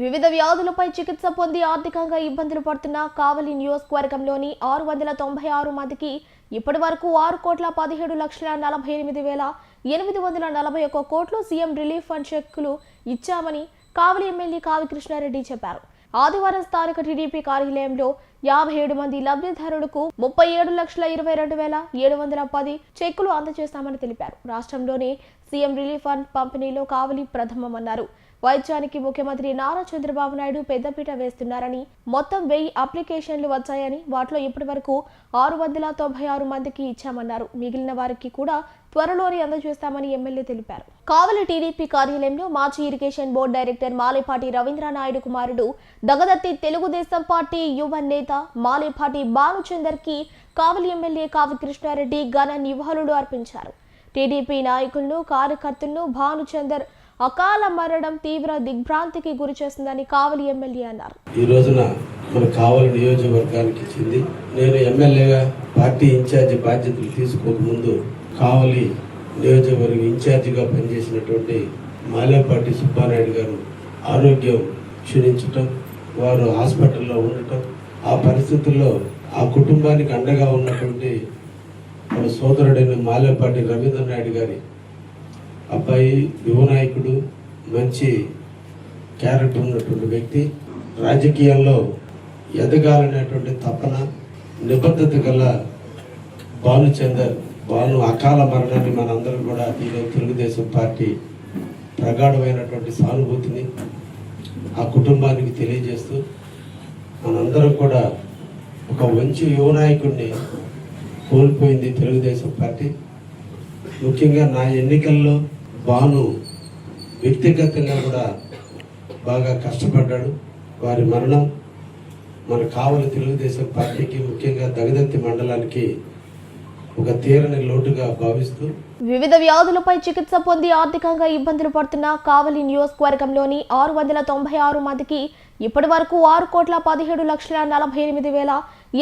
వివిధ వ్యాధులపై చికిత్స పొంది ఆర్థికంగా ఇబ్బందులు పడుతున్న కావలి నియోజకవర్గంలోని ఆరు వందల తొంభై ఆరు మందికి ఇప్పటి వరకు ఆరు కోట్ల పదిహేడు లక్షల నలభై ఎనిమిది వేల ఎనిమిది వందల నలభై ఒక్క కోట్లు సీఎం రిలీఫ్ ఫండ్ చెక్కులు ఇచ్చామని కావలి ఎమ్మెల్యే కావి కృష్ణారెడ్డి చెప్పారు. ఆదివారం స్థానిక టీడీపీ కార్యాలయంలో యాభై ఏడు మంది లబ్ధిదారులకు ముప్పై ఏడు లక్షల ఇరవై రెండు వేల ఏడు వందల పది చెక్కులు అందజేస్తామని తెలిపారు. రాష్ట్రంలోనే సీఎం రిలీఫ్ ఫండ్ పంపిణీలో కావలి ప్రథమమన్నారు. వైద్యానికి ముఖ్యమంత్రి నారా చంద్రబాబు నాయుడు పెద్దపీట వేస్తున్నారని మొత్తం వెయ్యి అప్లికేషన్లు వచ్చాయని వాటిలో ఇప్పటి వరకు ఆరు వందల తొంభై ఆరు మందికి ఇచ్చామన్నారు. మిగిలిన వారికి కూడా త్వరలోనే అందజేస్తామని ఎమ్మెల్యే తెలిపారు. కావలి టీడీపీ కార్యాలయంలో మాజీ irrigation board director Malepati Ravindranaidu కుమారుడు దగదత్తి తెలుగుదేశం పార్టీ యువ నేత మాలేపాటి భానుచందర్కి కావలి ఎమ్మెల్యే కావి కృష్ణారెడ్డి ఘన నివాళులు అర్పించారు. టీడీపీ నాయకులను కార్యకర్తలను భానుచందర్ అకాల మరణం తీవ్ర దిగ్భ్రాంతికి గురి చేస్తుందని కావలి ఎమ్మెల్యే అన్నారు. ఈ రోజున మన కావలి నియోజకవర్గానికి చెంది నేను ఎమ్మెల్యేగా పార్టీ ఇన్ఛార్జి బాధ్యతలు తీసుకోకముందు కావలి నియోజకవర్గ ఇన్ఛార్జిగా పనిచేసినటువంటి మాలేపాటి సుబ్బారాయుడు గారు ఆరోగ్యం క్షీణించటం వారు హాస్పిటల్లో ఉండటం ఆ పరిస్థితుల్లో ఆ కుటుంబానికి అండగా ఉన్నటువంటి మన సోదరుడైన మాలేపాటి రవీంద్ర నాయుడు గారి అబ్బాయి యువనాయకుడు మంచి క్యారెక్టర్ ఉన్నటువంటి వ్యక్తి. రాజకీయాల్లో ఎదగాలనేటువంటి తపన నిబద్ధత గల భానుచందర్ వాళ్ళు అకాల మరణాన్ని మనందరం కూడా ఈరోజు తెలుగుదేశం పార్టీ ప్రగాఢమైనటువంటి సానుభూతిని ఆ కుటుంబానికి తెలియజేస్తూ మనందరం కూడా ఒక మంచి యువనాయకుడిని కోల్పోయింది తెలుగుదేశం పార్టీ. ముఖ్యంగా నా ఎన్నికల్లో భాను వ్యక్తిగతంగా కూడా బాగా కష్టపడ్డాడు. వారి మరణం మన కావలి తెలుగుదేశం పార్టీకి ముఖ్యంగా దగదత్తి మండలానికి ఒక తీరని లోటుగా భావిస్తూ వివిధ వ్యాధులపై చికిత్స పొంది ఆర్థికంగా ఇబ్బందులు పడుతున్న కావలి నియోజకవర్గంలోని ఆరు వందల తొంభై ఆరు మందికి ఇప్పటి వరకు ఆరు కోట్ల పదిహేడు లక్షల నలభై ఎనిమిది వేల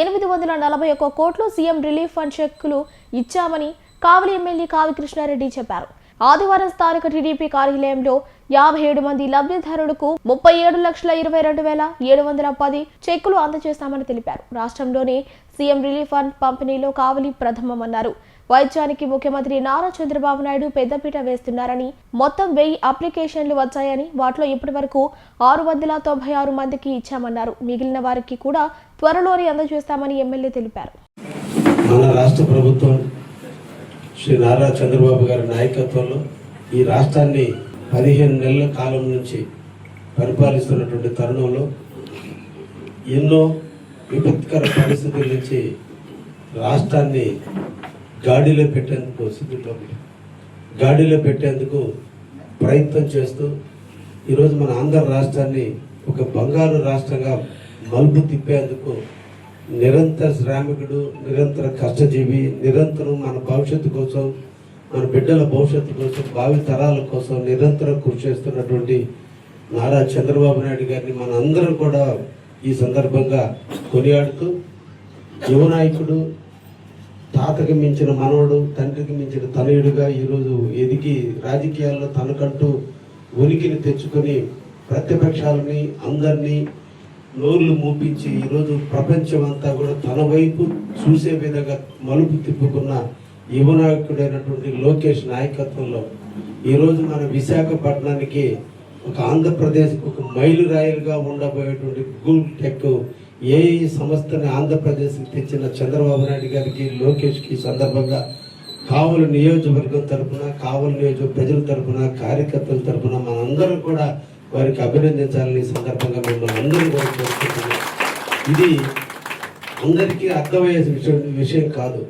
ఎనిమిది వందల నలభై ఒక్క కోట్లు సీఎం రిలీఫ్ ఫండ్ చెక్కులు ఇచ్చామని కావలి ఎమ్మెల్యే కావి కృష్ణారెడ్డి చెప్పారు. ఆదివారం స్థానిక టీడీపీ కార్యాలయంలో యాభై ఏడు మంది లబ్ధిదారులకు ముప్పై ఏడు లక్షల ఇరవై రెండు వేల ఏడు వందల పది చెక్కులు అందజేస్తామని తెలిపారు. రాష్ట్రంలోనే సీఎం రిలీఫ్ ఫండ్ పంపిణీలో కావలి ప్రథమమన్నారు. వైద్యానికి ముఖ్యమంత్రి నారా చంద్రబాబు నాయుడు పెద్దపీట వేస్తున్నారని మొత్తం వెయ్యి అప్లికేషన్లు వచ్చాయని వాటిలో ఇప్పటి వరకు ఆరు వందల తొంభై ఆరు మందికి ఇచ్చామన్నారు. మిగిలిన వారికి కూడా త్వరలోనే అందజేస్తామని ఎమ్మెల్యే తెలిపారు. మన రాష్ట్ర ప్రభుత్వం శ్రీ నారా చంద్రబాబు గారి నాయకత్వంలో ఈ రాష్ట్రాన్ని పదిహేను నెలల కాలం నుంచి పరిపాలిస్తున్నటువంటి తరుణంలో ఎన్నో విపత్కర పరిస్థితుల నుంచి రాష్ట్రాన్ని గాడిలో పెట్టేందుకు స్థితిలో గాడిలో పెట్టేందుకు ప్రయత్నం చేస్తూ ఈరోజు మన ఆంధ్ర రాష్ట్రాన్ని ఒక బంగారు రాష్ట్రంగా మలుపు తిప్పేందుకు నిరంతర శ్రామికుడు నిరంతర కష్టజీవి నిరంతరం మన భవిష్యత్తు కోసం మన బిడ్డల భవిష్యత్తు కోసం భావి తరాల కోసం నిరంతరం కృషి చేస్తున్నటువంటి నారా చంద్రబాబు నాయుడు గారిని మన అందరం కూడా ఈ సందర్భంగా కొనియాడుతూ యువనాయకుడు తాతకి మించిన మనవడు తండ్రికి మించిన తనయుడుగా ఈరోజు ఎదిగి రాజకీయాల్లో తనకంటూ ఉనికిని తెచ్చుకొని ప్రతిపక్షాలని అందరినీ నోర్లు మూపించి ఈరోజు ప్రపంచమంతా కూడా తన వైపు చూసే విధంగా మలుపు తిప్పుకున్న యువ నాయకుడైనటువంటి లోకేష్ నాయకత్వంలో ఈరోజు మన విశాఖపట్నానికి ఒక ఆంధ్రప్రదేశ్కి ఒక మైలురాయిలుగా ఉండబోయేటువంటి గూగుల్ టెక్ ఏ సంస్థని ఆంధ్రప్రదేశ్కి తెచ్చిన చంద్రబాబు నాయుడు గారికి లోకేష్కి సందర్భంగా కావలి నియోజకవర్గం తరఫున కావలి నియోజక ప్రజల తరఫున కార్యకర్తల తరఫున మనందరం కూడా వారికి అభినందించాలని సందర్భంగా మిమ్మల్ని అందరూ కూడా కోరుకుంటున్నాం. ఇది అందరికీ అర్థమయ్యే విషయం విషయం కాదు.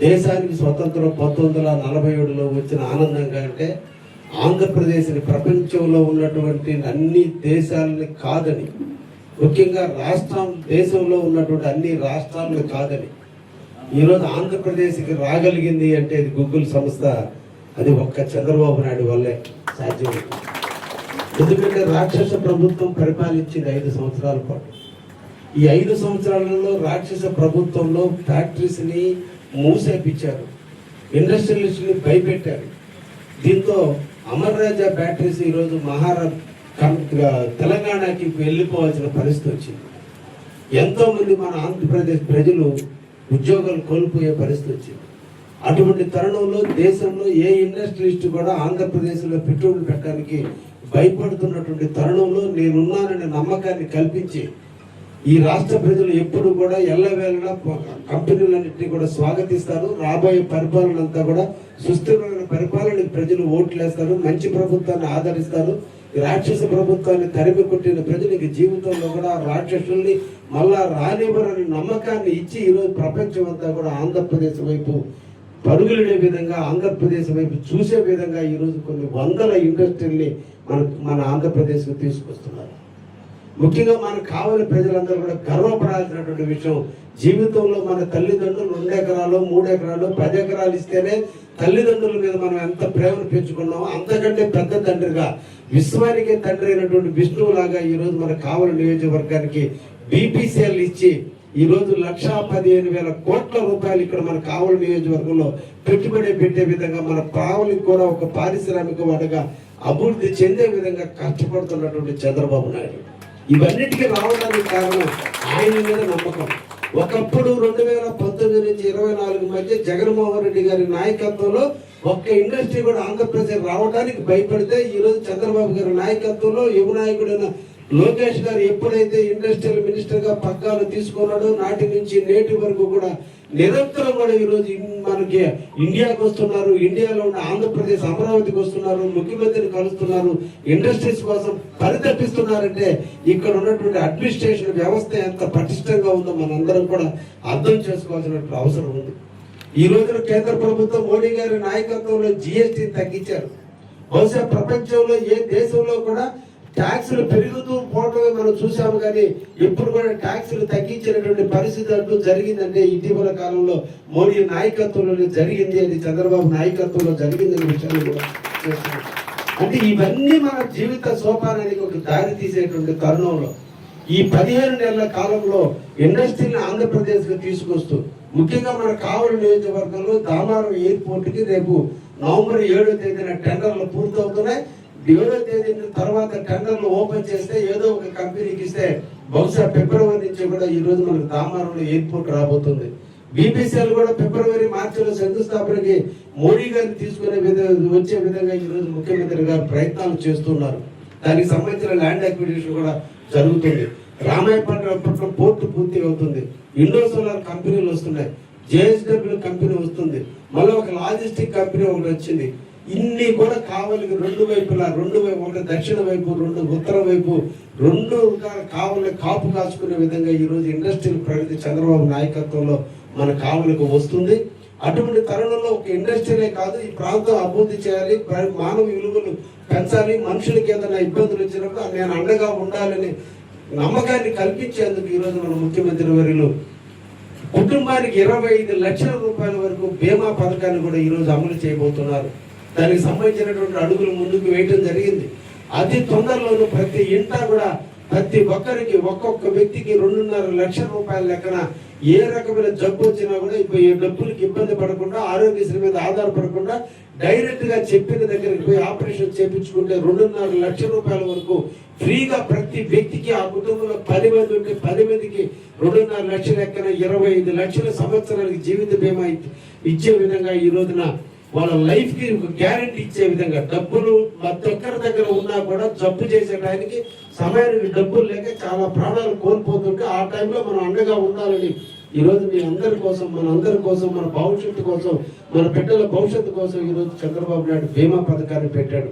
దేశానికి స్వతంత్రం పంతొమ్మిది వందల నలభై ఏడులో వచ్చిన ఆనందం కంటే ఆంధ్రప్రదేశ్ని ప్రపంచంలో ఉన్నటువంటి అన్ని దేశాలని కాదని ముఖ్యంగా రాష్ట్రం దేశంలో ఉన్నటువంటి అన్ని రాష్ట్రాలను కాదని ఈరోజు ఆంధ్రప్రదేశ్కి రాగలిగింది అంటే ఇది గూగుల్ సంస్థ అది ఒక్క చంద్రబాబు నాయుడు వల్లే సాధ్యమవుతుంది ఎందుకంటే రాక్షస ప్రభుత్వం పరిపాలించింది ఐదు సంవత్సరాల పాటు. ఈ ఐదు సంవత్సరాలలో రాక్షస ప్రభుత్వంలో ఫ్యాక్టరీస్ని మూసేపించారు. ఇండస్ట్రియలిస్ట్ని భయపెట్టారు. దీంతో అమర్ రాజా బ్యాటరీస్ ఈరోజు మహారా తెలంగాణకి వెళ్ళిపోవాల్సిన పరిస్థితి వచ్చింది. ఎంతోమంది మన ఆంధ్రప్రదేశ్ ప్రజలు ఉద్యోగాలు కోల్పోయే పరిస్థితి వచ్చింది. అటువంటి తరుణంలో దేశంలో ఏ ఇండస్ట్రియలిస్ట్ కూడా ఆంధ్రప్రదేశ్లో పెట్టుబడులు పెట్టడానికి భయపడుతున్నటువంటి తరుణంలో నేనున్నాననే నమ్మకాన్ని కల్పించి ఈ రాష్ట్ర ప్రజలు ఎప్పుడు కూడా ఎల్లవేళలా కంపెనీలన్నింటినీ కూడా స్వాగతిస్తారు. రాబోయే పరిపాలన అంతా కూడా సుస్థిరమైన పరిపాలన ప్రజలు ఓట్లేస్తారు. మంచి ప్రభుత్వాన్ని ఆదరిస్తారు. ఈ రాక్షస ప్రభుత్వాన్ని తరిమి కొట్టిన ప్రజలు ఇక జీవితంలో కూడా రాక్షసుల్ని మళ్ళా రానివ్వరని నమ్మకాన్ని ఇచ్చి ఈరోజు ప్రపంచం అంతా కూడా ఆంధ్రప్రదేశ్ వైపు పరుగులనే విధంగా ఆంధ్రప్రదేశ్ వైపు చూసే విధంగా ఈరోజు కొన్ని వందల ఇండస్ట్రీల్ని మన మన ఆంధ్రప్రదేశ్కు తీసుకొస్తున్నారు. ముఖ్యంగా మనకు కావాలి ప్రజలందరూ కూడా గర్వపడాల్సినటువంటి విషయం జీవితంలో మన తల్లిదండ్రులు రెండు ఎకరాలు మూడు ఎకరాలు పది ఎకరాలు ఇస్తేనే తల్లిదండ్రుల మీద మనం ఎంత ప్రేమను పెంచుకున్నామో అంతకంటే పెద్ద తండ్రిగా విశ్వానికే తండ్రి అయినటువంటి విష్ణువు లాగా ఈ మన కావలి నియోజకవర్గానికి బీపీసీఎల్ ఇచ్చి ఈ రోజు లక్షా పదిహేను వేల కోట్ల రూపాయలు ఇక్కడ మన కావలి నియోజకవర్గంలో పెట్టుబడి పెట్టే విధంగా మన కావలికి కూడా ఒక పారిశ్రామిక వాడుగా అభివృద్ధి చెందే విధంగా కష్టపడుతున్నటువంటి చంద్రబాబు నాయుడు. ఇవన్నిటికీ రావడానికి కారణం ఆయన మీద నమ్మకం. ఒకప్పుడు రెండు వేల పంతొమ్మిది నుంచి ఇరవై నాలుగు మధ్య జగన్మోహన్ రెడ్డి గారి నాయకత్వంలో ఒక్క ఇండస్ట్రీ కూడా ఆంధ్రప్రదేశ్ రావడానికి భయపడితే ఈ రోజు చంద్రబాబు గారి నాయకత్వంలో యువ నాయకుడైన లోకేష్ గారు ఎప్పుడైతే ఇండస్ట్రియల్ మినిస్టర్గా పగ్గాలు తీసుకున్నాడో నాటి నుంచి నేటి వరకు కూడా నిరంతరం కూడా ఈ రోజు మనకి ఇండియాకి వస్తున్నారు. ఇండియాలో ఉన్న ఆంధ్రప్రదేశ్ అమరావతికి వస్తున్నారు. ముఖ్యమంత్రిని కలుస్తున్నారు. ఇండస్ట్రీస్ కోసం పరితపిస్తున్నారంటే ఇక్కడ ఉన్నటువంటి అడ్మినిస్ట్రేషన్ వ్యవస్థ ఎంత పటిష్టంగా ఉందో మనందరం కూడా అర్థం చేసుకోవాల్సినటువంటి అవసరం ఉంది. ఈ రోజున కేంద్ర ప్రభుత్వం మోడీ గారి నాయకత్వంలో జిఎస్టీని తగ్గించారు. బహుశా ప్రపంచంలో ఏ దేశంలో కూడా ట్యాక్సులు పెరుగుతూ పోవటమే మనం చూసాము కానీ ఇప్పుడు కూడా ట్యాక్సులు తగ్గించినటువంటి పరిస్థితి అంటూ జరిగిందంటే ఇటీవల కాలంలో మోడీ నాయకత్వంలో జరిగింది. అది చంద్రబాబు నాయకత్వంలో జరిగిందనే విషయాన్ని కూడా అంటే ఇవన్నీ మన జీవిత సోపానానికి ఒక దారి తీసేటువంటి తరుణంలో ఈ పదిహేను నెలల కాలంలో ఇండస్ట్రీని ఆంధ్రప్రదేశ్కి తీసుకొస్తూ ముఖ్యంగా మన కావలి నియోజకవర్గంలో దామారం ఎయిర్పోర్ట్కి రేపు నవంబర్ ఏడో తేదీన టెండర్లు పూర్తవుతున్నాయి. ఏడో తేదీ తర్వాత టెండర్లు ఓపెన్ చేస్తే ఏదో ఒక కంపెనీకి ఇస్తే బహుశా ఫిబ్రవరి నుంచి కూడా ఈ రోజు మనకు దామారంలో ఎయిర్పోర్ట్ రాబోతుంది. బీపీసీఎల్ కూడా ఫిబ్రవరి మార్చిలో శంకుస్థాపనకి మోడీ గారిని తీసుకునే విధంగా వచ్చే విధంగా ఈ రోజు ముఖ్యమంత్రి గారు ప్రయత్నాలు చేస్తున్నారు. దానికి సంబంధించిన ల్యాండ్ అక్విజిషన్ కూడా జరుగుతుంది. రామాయపట్నం పోర్టు పూర్తి అవుతుంది. ఇండో సోలార్ కంపెనీలు వస్తున్నాయి. జేఎస్డబ్ల్యూ కంపెనీ వస్తుంది. మళ్ళీ ఒక లాజిస్టిక్ కంపెనీ ఒకటి వచ్చింది. ఇన్ని కూడా కావలికి రెండు వైపులా రెండు వైపు ఒకటి దక్షిణ వైపు రెండు ఉత్తర వైపు రెండు కావలి కాపు కాచుకునే విధంగా ఈ రోజు ఇండస్ట్రియల్ ప్రగతి చంద్రబాబు నాయకత్వంలో మన కావలికి వస్తుంది. అటువంటి తరుణంలో ఒక ఇండస్ట్రీనే కాదు ఈ ప్రాంతం అభివృద్ధి చేయాలి మానవ విలువలు పెంచాలి మనుషులకి ఏదైనా ఇబ్బందులు వచ్చినప్పుడు నేను అండగా ఉండాలని నమ్మకాన్ని కల్పించేందుకు ఈరోజు మన ముఖ్యమంత్రి వర్యులు కుటుంబానికి ఇరవై ఐదు లక్షల రూపాయల వరకు బీమా పథకాన్ని కూడా ఈరోజు అమలు చేయబోతున్నారు. దానికి సంబంధించినటువంటి అడుగులు ముందుకు వేయటం జరిగింది. అతి తొందరలోనూ ప్రతి ఇంట కూడా ప్రతి ఒక్కరికి ఒక్కొక్క వ్యక్తికి రెండున్నర లక్షల రూపాయల లెక్కన ఏ రకమైన జబ్బు వచ్చినా కూడా ఇప్పుడు ఈ డబ్బులకి ఇబ్బంది పడకుండా ఆరోగ్యశ్రీ మీద ఆధారపడకుండా డైరెక్ట్గా చెప్పిన దగ్గరికి పోయి ఆపరేషన్ చేయించుకుంటే రెండున్నర లక్షల రూపాయల వరకు ఫ్రీగా ప్రతి వ్యక్తికి ఆ కుటుంబంలో పది మంది ఉంటే పది మందికి రెండున్నర లక్షల లెక్కన ఇరవై ఐదు లక్షల సంవత్సరాలకి జీవిత బీమా ఇచ్చే విధంగా ఈ రోజున వాళ్ళ లైఫ్కి గ్యారంటీ గ్యారెంటీ ఇచ్చే విధంగా డబ్బులు ప్రతి ఒక్కరి దగ్గర ఉన్నా కూడా జబ్బు చేసే టైంకి సమయానికి డబ్బులు లేక చాలా ప్రాణాలు కోల్పోతుంటే ఆ టైంలో మనం అండగా ఉండాలని ఈ రోజు మీ అందరి కోసం మన అందరి కోసం మన భవిష్యత్తు కోసం మన బిడ్డల భవిష్యత్తు కోసం ఈ రోజు చంద్రబాబు నాయుడు బీమా పథకాన్ని పెట్టాడు.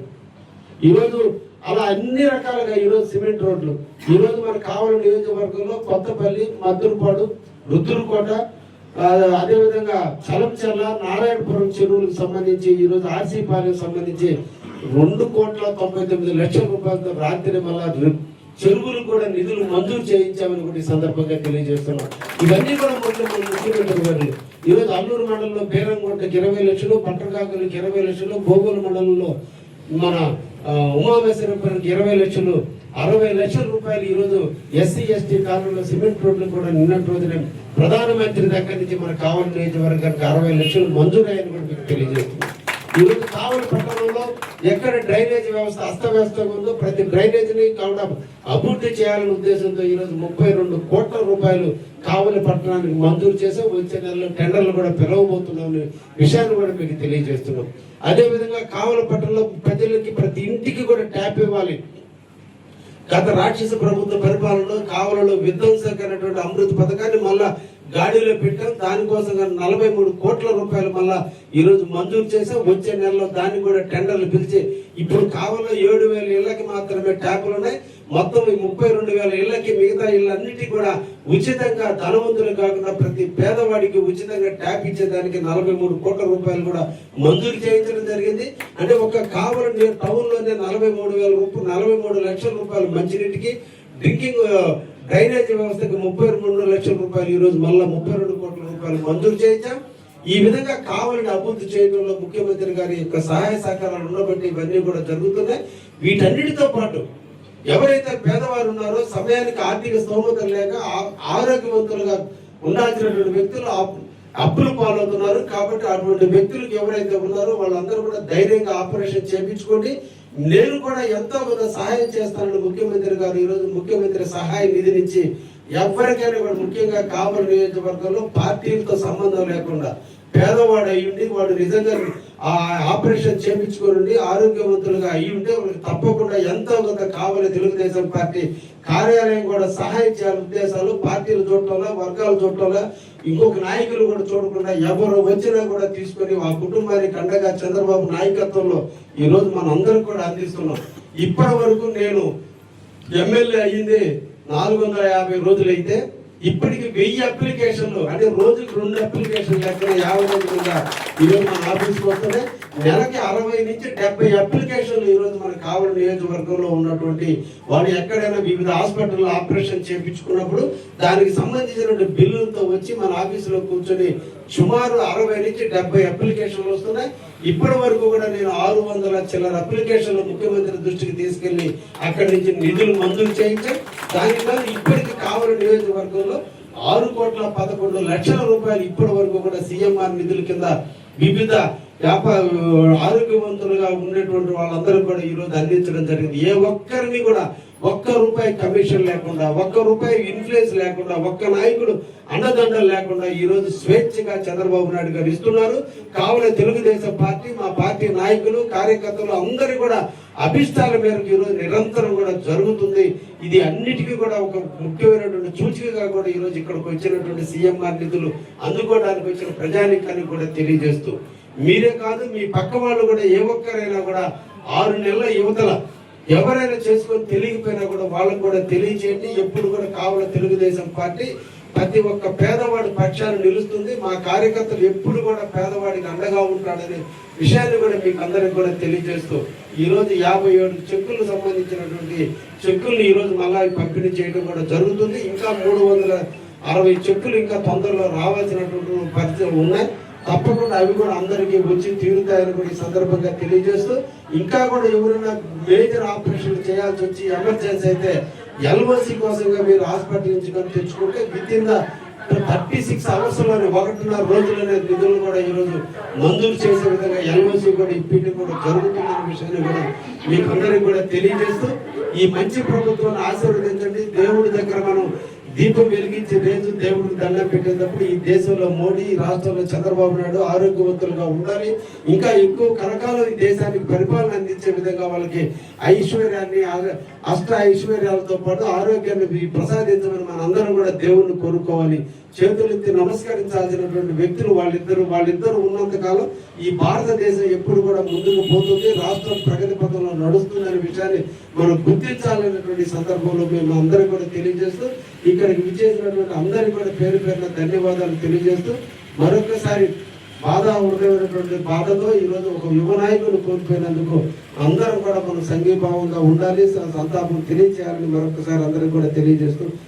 ఈ రోజు అలా అన్ని రకాలుగా ఈ రోజు సిమెంట్ రోడ్లు ఈ రోజు మనకు కావాలి నియోజకవర్గంలో కొత్తపల్లి మద్దురుపాడు రుద్దురుకోట అదేవిధంగా చలంచెల్ల నారాయణపురం చెరువులకు సంబంధించి ఈరోజు ఆర్సీ పాలకు సంబంధించి రెండు కోట్ల తొంభై తొమ్మిది లక్షల రూపాయలతో రాత్రి మళ్ళా చెరువులు చెరువులకు కూడా నిధులు మంజూరు చేయించామని కూడా ఈ సందర్భంగా తెలియజేస్తున్నాం. ఇవన్నీ కూడా ముఖ్యమంత్రి ముఖ్యమంత్రి గారు. ఈ రోజు అల్లూరు మండలంలో బీరంగుంటకి ఇరవై లక్షలు పట్టకాకులకి ఇరవై లక్షలు భోగోలు మండలంలో మన ఆ, ఉమామేశ్వరపురానికి ఇరవై లక్షలు అరవై లక్షల రూపాయలు ఈరోజు ఎస్సీ ఎస్టీ కాలంలో సిమెంట్ రోడ్లు కూడా నిన్నటి రోజున ప్రధానమంత్రి దగ్గర నుంచి మనకు కావలి నియోజకవర్గానికి అరవై లక్షలు మంజూరయ్యని కూడా మీకు తెలియజేస్తున్నాం. ఈ రోజు కావలి పట్టణంలో ఎక్కడ డ్రైనేజ్ వ్యవస్థ అస్తవ్యస్తంగా ఉందో ప్రతి డ్రైనేజీని కూడా అభివృద్ధి చేయాలనే ఉద్దేశంతో ఈరోజు ముప్పై రెండు కోట్ల రూపాయలు కావలి పట్టణానికి మంజూరు చేసాం వచ్చే నెలలో టెండర్లు కూడా పిలవబోతున్నాం విషయాన్ని కూడా మీకు తెలియజేస్తున్నాం. అదేవిధంగా కావలి పట్టణంలో ప్రజలకి ప్రతి ఇంటికి కూడా ట్యాప్ ఇవ్వాలి. గత రాక్షస ప్రభుత్వ పరిపాలనలో కావలలో విధ్వంసకరమైనటువంటి అమృత పథకాన్ని మళ్ళా గాడిలో పెట్టాం. దానికోసం నలభై మూడు కోట్ల రూపాయలు మళ్ళా ఈ రోజు మంజూరు చేసాం వచ్చే నెలలో దాన్ని కూడా టెండర్లు పిలిచి ఇప్పుడు కావాలో ఏడు వేల ఇళ్ళకి మాత్రమే ట్యాపులు ఉన్నాయి. మొత్తం ఈ ముప్పై రెండు వేల ఇళ్ళకి మిగతా ఇళ్ళన్నిటి కూడా ఉచితంగా ధనవంతులు కాకుండా ప్రతి పేదవాడికి ఉచితంగా ట్యాప్ ఇచ్చేదానికి నలభై మూడు కోట్ల రూపాయలు కూడా మంజూరు చేయించడం జరిగింది. అంటే ఒక కావలి టౌన్లోనే నలభై మూడు వేల రూపాయలు నలభై మూడు లక్షల రూపాయలు మంచినీటికి డ్రింకింగ్ డ్రైనేజీ వ్యవస్థకు ముప్పై రెండు లక్షల రూపాయలు ఈ రోజు మళ్ళీ ముప్పై రెండు కోట్ల రూపాయలు మంజూరు చేయించాం. ఈ విధంగా కావాలని అభివృద్ధి చేయడంలో ముఖ్యమంత్రి గారి యొక్క సహాయ సహకారాలు ఉండబట్టి ఇవన్నీ కూడా జరుగుతున్నాయి. వీటన్నిటితో పాటు ఎవరైతే పేదవారు ఉన్నారో సమయానికి ఆర్థిక స్తోమత లేక ఆ- ఆరోగ్యవంతులుగా ఉండాల్సినటువంటి వ్యక్తులు అప్పులు పాలవుతున్నారు. కాబట్టి అటువంటి వ్యక్తులకు ఎవరైతే ఉన్నారో వాళ్ళందరూ కూడా ధైర్యంగా ఆపరేషన్ చేయించుకోండి. నేను కూడా ఎంతో మంది సహాయం చేస్తానని ముఖ్యమంత్రి గారు ఈరోజు ముఖ్యమంత్రి సహాయ నిధి నుంచి ఎవరికైనా కూడా ముఖ్యంగా కావలి నియోజకవర్గంలో పార్టీలతో సంబంధం లేకుండా పేదవాడు అయ్యుండి వాడు నిజంగా ఆ ఆపరేషన్ చేయించుకోనండి ఆరోగ్యవంతులుగా అయ్యుంటే ఉంటే వాళ్ళకి తప్పకుండా ఎంతో కొంత కావాలి తెలుగుదేశం పార్టీ కార్యాలయం కూడా సహాయం చేయాలి ఉద్దేశాలు పార్టీలు చూడటంలో వర్గాలు చూడటంలో ఇంకొక నాయకులు కూడా చూడకుండా ఎవరు వచ్చినా కూడా తీసుకొని ఆ కుటుంబానికి అండగా చంద్రబాబు నాయకత్వంలో ఈరోజు రోజు మనం అందరం కూడా అందిస్తున్నాం. ఇప్పటి వరకు నేను ఎమ్మెల్యే అయ్యింది నాలుగు వందల యాభై రోజులు అయితే ఇప్పటికి వెయ్యి అప్లికేషన్లు అంటే రోజుకి రెండు అప్లికేషన్లు లెక్కన యాభై రోజులుగా ఈరోజు మన ఆఫీస్కి వస్తున్నాయి నెలకి అరవై నుంచి డెబ్బై అప్లికేషన్లు ఈరోజు మన కావలి నియోజకవర్గంలో ఉన్నటువంటి వాళ్ళు ఎక్కడైనా వివిధ హాస్పిటల్లో ఆపరేషన్ చేయించుకున్నప్పుడు దానికి సంబంధించినటువంటి బిల్లులతో వచ్చి మన ఆఫీసులో కూర్చొని సుమారు అరవై నుంచి డెబ్బై అప్లికేషన్లు వస్తున్నాయి. ఇప్పటి వరకు కూడా నేను ఆరు వందల చిల్లర అప్లికేషన్లు ముఖ్యమంత్రి దృష్టికి తీసుకెళ్ళి అక్కడి నుంచి నిధులు మంజూరు చేయించాను. దానివల్ల ఇప్పటికి కావలి నియోజకవర్గంలో ఆరు కోట్ల పదకొండు లక్షల రూపాయలు ఇప్పటి వరకు కూడా సీఎంఆర్ నిధుల కింద వివిధ వ్యాపార ఆరోగ్యవంతులుగా ఉండేటువంటి వాళ్ళందరూ కూడా ఈ రోజు అందించడం జరిగింది. ఏ ఒక్కరిని కూడా ఒక్క రూపాయి కమిషన్ లేకుండా ఒక్క రూపాయి ఇన్ఫ్లుయెన్స్ లేకుండా ఒక్క నాయకుడు అండదండలు లేకుండా ఈరోజు స్వేచ్ఛగా చంద్రబాబు నాయుడు గారు ఇస్తున్నారు. కావున తెలుగుదేశం పార్టీ మా పార్టీ నాయకులు కార్యకర్తలు అందరూ కూడా అభిష్టాల మేరకు ఈరోజు నిరంతరం కూడా జరుగుతుంది. ఇది అన్నిటికీ కూడా ఒక ముఖ్యమైనటువంటి సూచికగా కూడా ఈరోజు ఇక్కడికి వచ్చినటువంటి సీఎంఆర్ నిధులు అందుకోవడానికి వచ్చిన ప్రజానికానికి కూడా తెలియజేస్తూ. మీరే కాదు మీ పక్క వాళ్ళు కూడా ఏ ఒక్కరైనా కూడా ఆరు నెలల యువతల ఎవరైనా చేసుకొని తెలియకపోయినా కూడా వాళ్ళకు కూడా తెలియచేయండి ఎప్పుడు కూడా కావాల తెలుగుదేశం పార్టీ ప్రతి ఒక్క పేదవాడి పక్షాన్ని నిలుస్తుంది. మా కార్యకర్తలు ఎప్పుడు కూడా పేదవాడికి అండగా ఉంటాడనే విషయాన్ని కూడా మీకు అందరికి కూడా తెలియజేస్తూ ఈరోజు యాభై ఏడు చెక్కులు సంబంధించినటువంటి చెక్కుల్ని ఈరోజు మళ్ళా పంపిణీ చేయడం కూడా జరుగుతుంది. ఇంకా మూడు వందల అరవై చెక్కులు ఇంకా తొందరలో రావాల్సినటువంటి పరిస్థితులు ఉన్నాయి. తప్పకుండా అవి కూడా అందరికీ వచ్చి తీరుతాయని కూడా ఈ సందర్భంగా తెలియజేస్తూ ఇంకా కూడా ఎవరైనా మేజర్ ఆపరేషన్ చేయాల్సి వచ్చి ఎమర్జెన్సీ అయితే ఎల్ఓసి కోసంగా మీరు హాస్పిటల్ నుంచి కానీ తెచ్చుకుంటే విత్ ఇన్ థర్టీ సిక్స్ అవర్స్లోనే ఒకటిన్నర రోజులనే నిధులు కూడా ఈరోజు మంజూరు చేసే విధంగా ఎల్ఓసి కూడా ఇప్పించడం కూడా జరుగుతుందనే విషయాన్ని కూడా మీకు అందరికి కూడా తెలియజేస్తూ ఈ మంచి ప్రభుత్వాన్ని ఆశీర్వదించండి. దేవుడి దగ్గర మనం దీపం వెలిగించే రేజు దేవుడికి దండం పెట్టేటప్పుడు ఈ దేశంలో మోడీ రాష్ట్రంలో చంద్రబాబు నాయుడు ఆరోగ్యవంతులుగా ఉండాలి. ఇంకా ఎక్కువ కనకాలం ఈ దేశానికి పరిపాలన అందించే విధంగా వాళ్ళకి ఐశ్వర్యాన్ని అష్ట ఐశ్వర్యాలతో పాటు ఆరోగ్యాన్ని ప్రసాదించమని మన అందరం కూడా దేవుణ్ణి కోరుకోవాలి. చేతులెత్తి నమస్కరించాల్సినటువంటి వ్యక్తులు వాళ్ళిద్దరు వాళ్ళిద్దరు ఉన్నంత కాలం ఈ భారతదేశం ఎప్పుడు కూడా ముందుకు పోతుంది. రాష్ట్రం ప్రగతి పథంలో నడుస్తుందనే విషయాన్ని మనం గుర్తించాలనేటువంటి సందర్భంలో మేము అందరికి కూడా తెలియజేస్తూ ఇక్కడికి విచ్చేసినటువంటి అందరికీ కూడా పేరు పేరున ధన్యవాదాలు తెలియజేస్తూ మరొకసారి బాధ హృదయమైనటువంటి బాధతో ఈరోజు ఒక యువ నాయకులు కోల్పోయినందుకు అందరం కూడా మనం సంఘీభావంగా ఉండాలి సంతాపం తెలియచేయాలని మరొకసారి అందరికీ కూడా తెలియజేస్తూ